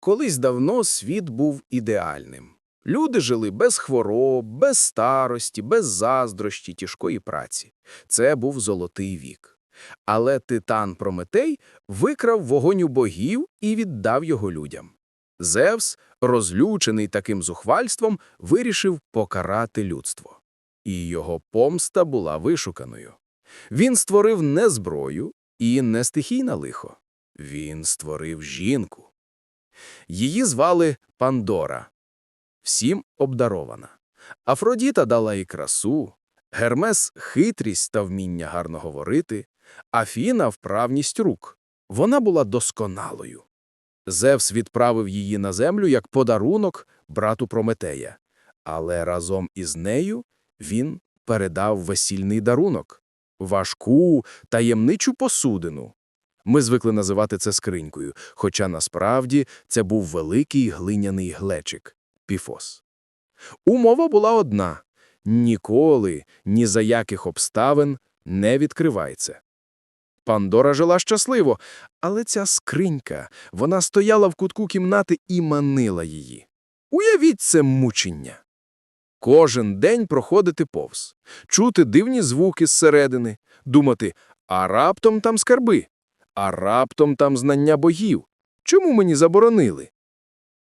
Колись давно світ був ідеальним. Люди жили без хвороб, без старості, без заздрощі, тяжкої праці. Це був золотий вік. Але титан Прометей викрав вогонь у богів і віддав його людям. Зевс, розлючений таким зухвальством, вирішив покарати людство. І його помста була вишуканою. Він створив не зброю і не стихійне лихо. Він створив жінку. Її звали Пандора. Всім обдарована. Афродіта дала їй красу, Гермес – хитрість та вміння гарно говорити, Афіна – вправність рук. Вона була досконалою. Зевс відправив її на землю як подарунок брату Прометея. Але разом із нею він передав весільний дарунок – важку, таємничу посудину. Ми звикли називати це скринькою, хоча насправді це був великий глиняний глечик – піфос. Умова була одна – ніколи, ні за яких обставин не відкривай це. Пандора жила щасливо, але ця скринька, вона стояла в кутку кімнати і манила її. Уявіть це мучення. Кожен день проходити повз, чути дивні звуки зсередини, думати, а раптом там скарби, а раптом там знання богів. Чому мені заборонили?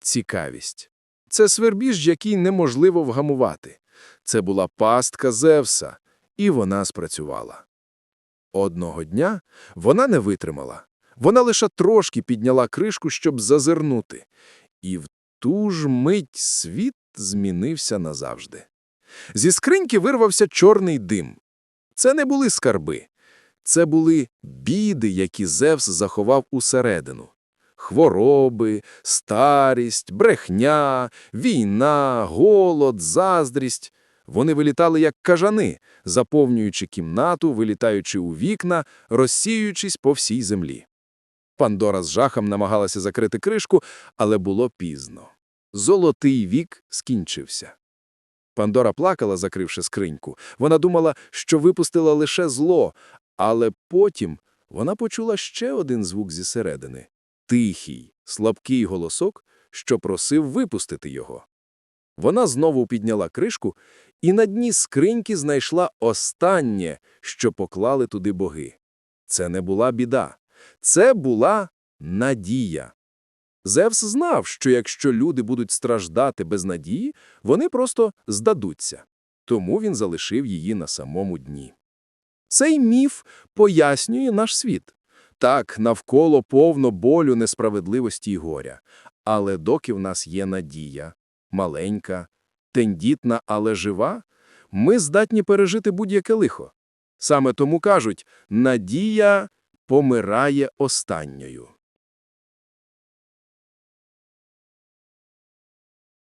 Цікавість. Це свербіж, який неможливо вгамувати. Це була пастка Зевса, і вона спрацювала. Одного дня вона не витримала. Вона лише трошки підняла кришку, щоб зазирнути. І в ту ж мить світ змінився назавжди. Зі скриньки вирвався чорний дим. Це не були скарби. Це були біди, які Зевс заховав усередину. Хвороби, старість, брехня, війна, голод, заздрість. Вони вилітали як кажани, заповнюючи кімнату, вилітаючи у вікна, розсіюючись по всій землі. Пандора з жахом намагалася закрити кришку, але було пізно. Золотий вік скінчився. Пандора плакала, закривши скриньку. Вона думала, що випустила лише зло, але потім вона почула ще один звук зі середини – тихий, слабкий голосок, що просив випустити його. Вона знову підняла кришку і на дні скриньки знайшла останнє, що поклали туди боги. Це не була біда. Це була надія. Зевс знав, що якщо люди будуть страждати без надії, вони просто здадуться. Тому він залишив її на самому дні. Цей міф пояснює наш світ. Так, навколо повно болю, несправедливості й горя. Але доки в нас є надія, маленька, тендітна, але жива, ми здатні пережити будь-яке лихо. Саме тому кажуть, надія помирає останньою.